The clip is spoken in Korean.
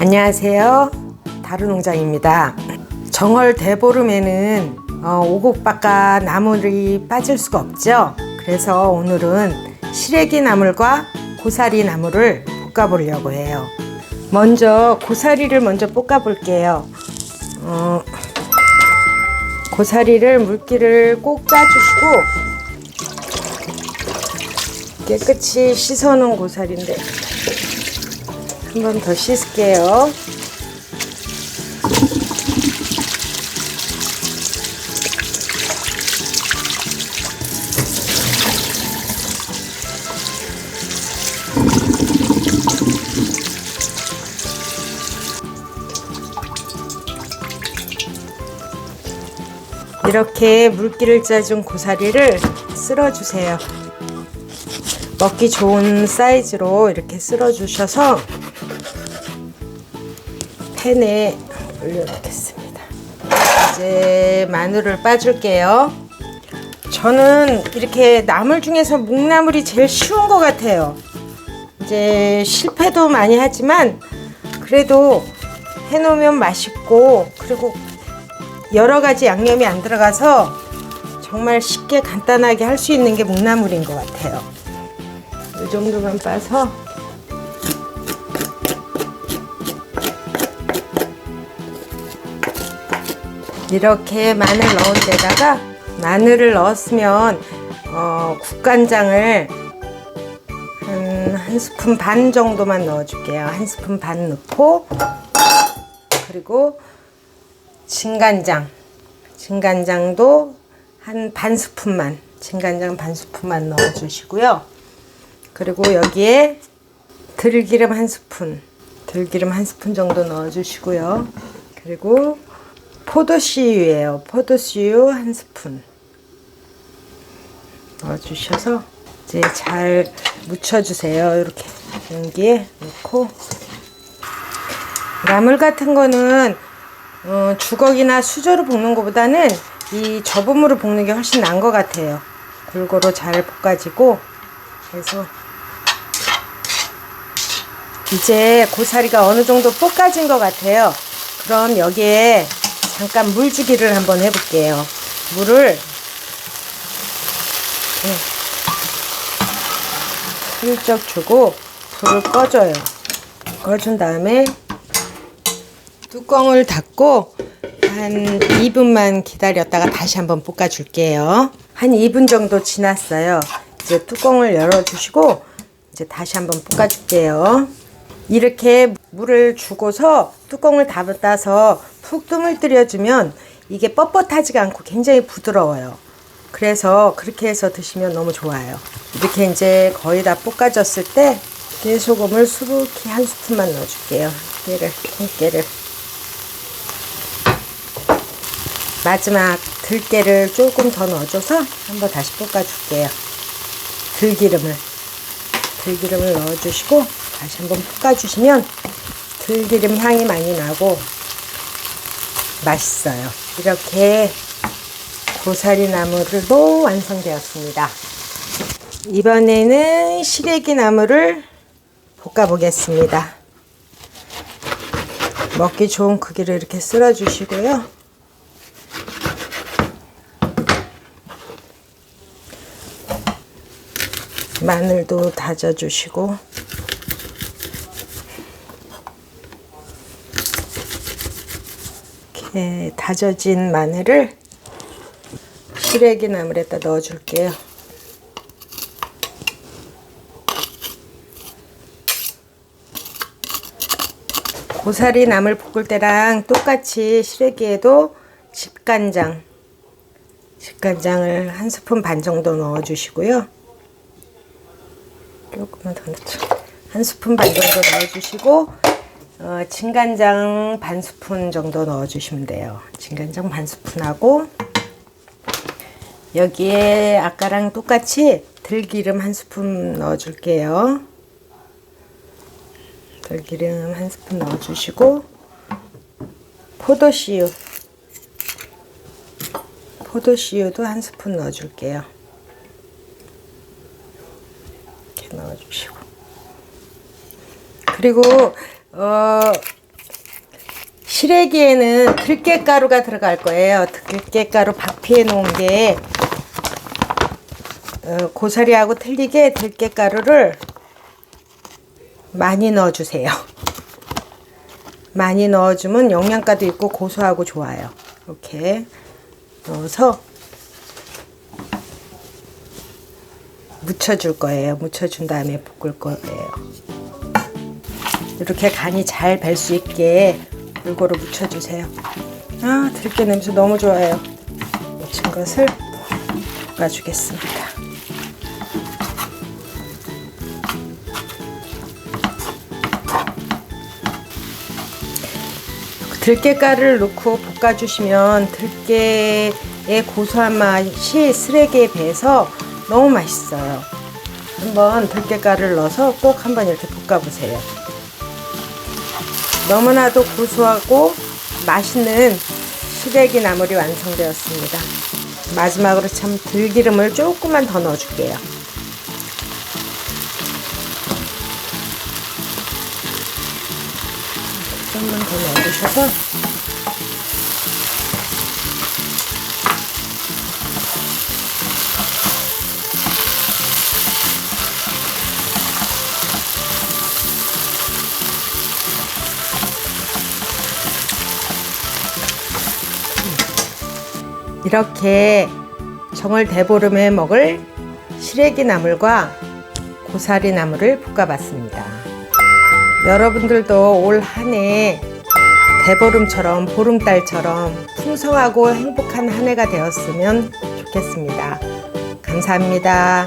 안녕하세요. 다루농장입니다. 정월 대보름에는 어, 오곡바가 나물이 빠질 수가 없죠. 그래서 오늘은 시래기 나물과 고사리 나물을 볶아보려고 해요. 먼저 고사리를 먼저 볶아볼게요. 어, 고사리를 물기를 꼭 짜주시고 깨끗이 씻어놓은 고사리인데 한 번 더 씻을게요. 이렇게 물기를 짜준 고사리를 쓸어주세요. 먹기 좋은 사이즈로 이렇게 쓸어주셔서 팬에 올려놓겠습니다. 이제 마늘을 빠줄게요. 저는 이렇게 나물 중에서 묵나물이 제일 쉬운 것 같아요. 이제 실패도 많이 하지만 그래도 해놓으면 맛있고 그리고 여러 가지 양념이 안 들어가서 정말 쉽게 간단하게 할 수 있는 게 묵나물인 것 같아요. 이 정도만 빠서 이렇게 마늘 넣은 데다가 마늘을 넣었으면 어, 국간장을 한, 한 스푼 반 정도만 넣어줄게요. 한 스푼 반 넣고 그리고 진간장 진간장도 한 반 스푼만 진간장 반 스푼만 넣어주시고요. 그리고 여기에 들기름 한 스푼 들기름 한 스푼 정도 넣어주시고요. 그리고 포도씨유예요. 포도씨유 한 스푼 넣어주셔서 이제 잘 묻혀주세요. 이렇게 용기에 넣고 나물 같은 거는 어, 주걱이나 수저로 볶는 것보다는 이 저분무로 볶는 게 훨씬 나은 것 같아요. 골고루 잘 볶아지고 그래서 이제 고사리가 어느 정도 볶아진 것 같아요. 그럼 여기에 잠깐 물주기를 한번 해볼게요. 물을 네. 슬쩍 주고 불을 꺼줘요. 꺼준 다음에 뚜껑을 닫고 한 2분만 기다렸다가 다시 한번 볶아줄게요. 한 2분 정도 지났어요. 이제 뚜껑을 열어주시고 이제 다시 한번 볶아줄게요. 이렇게 물을 주고서 뚜껑을 닫아서 푹 뜸을 들여주면 이게 뻣뻣하지가 않고 굉장히 부드러워요. 그래서 그렇게 해서 드시면 너무 좋아요. 이렇게 이제 거의 다 볶아졌을 때 깨소금을 수북히 한 스푼만 넣어줄게요. 깨를, 깨를. 마지막 들깨를 조금 더 넣어줘서 한번 다시 볶아줄게요. 들기름을. 들기름을 넣어주시고 다시 한번 볶아주시면 들기름 향이 많이 나고 맛있어요. 이렇게 고사리 나물도 완성되었습니다. 이번에는 시래기 나물을 볶아 보겠습니다. 먹기 좋은 크기로 이렇게 쓸어 주시고요. 마늘도 다져 주시고 이렇게 다져진 마늘을 시래기 나물에다 넣어 줄게요. 고사리 나물 볶을 때랑 똑같이 시래기에도 집간장 집간장을 한 스푼 반 정도 넣어 주시고요. 조금만 더 넣죠. 한 스푼 반 정도 넣어 주시고 어, 진간장 반 스푼 정도 넣어 주시면 돼요. 진간장 반 스푼하고 여기에 아까랑 똑같이 들기름 한 스푼 넣어 줄게요. 들기름 한 스푼 넣어 주시고 포도씨유 포도씨유도 한 스푼 넣어 줄게요. 이렇게 넣어 주시고 그리고 어 시래기에는 들깨가루가 들어갈 거예요. 들깨가루 박피해 놓은 게 어, 고사리하고 틀리게 들깨가루를 많이 넣어주세요. 많이 넣어주면 영양가도 있고 고소하고 좋아요. 이렇게 넣어서 묻혀줄 거예요. 묻혀준 다음에 볶을 거예요. 이렇게 간이 잘뵐수 있게 골고루 묻혀주세요. 아, 들깨 냄새 너무 좋아요. 묻힌 것을 볶아주겠습니다. 들깨가루를 넣고 볶아주시면 들깨의 고소한 맛이 쓰레기에 배서 너무 맛있어요. 한번 들깨가루를 넣어서 꼭 한번 이렇게 볶아보세요. 너무나도 고소하고 맛있는 시래기 나물이 완성되었습니다. 마지막으로 참 들기름을 조금만 더 넣어줄게요. 조금만 더 넣어주셔서 이렇게 정월 대보름에 먹을 시래기 나물과 고사리 나물을 볶아봤습니다. 여러분들도 올 한 해 대보름처럼 보름달처럼 풍성하고 행복한 한 해가 되었으면 좋겠습니다. 감사합니다.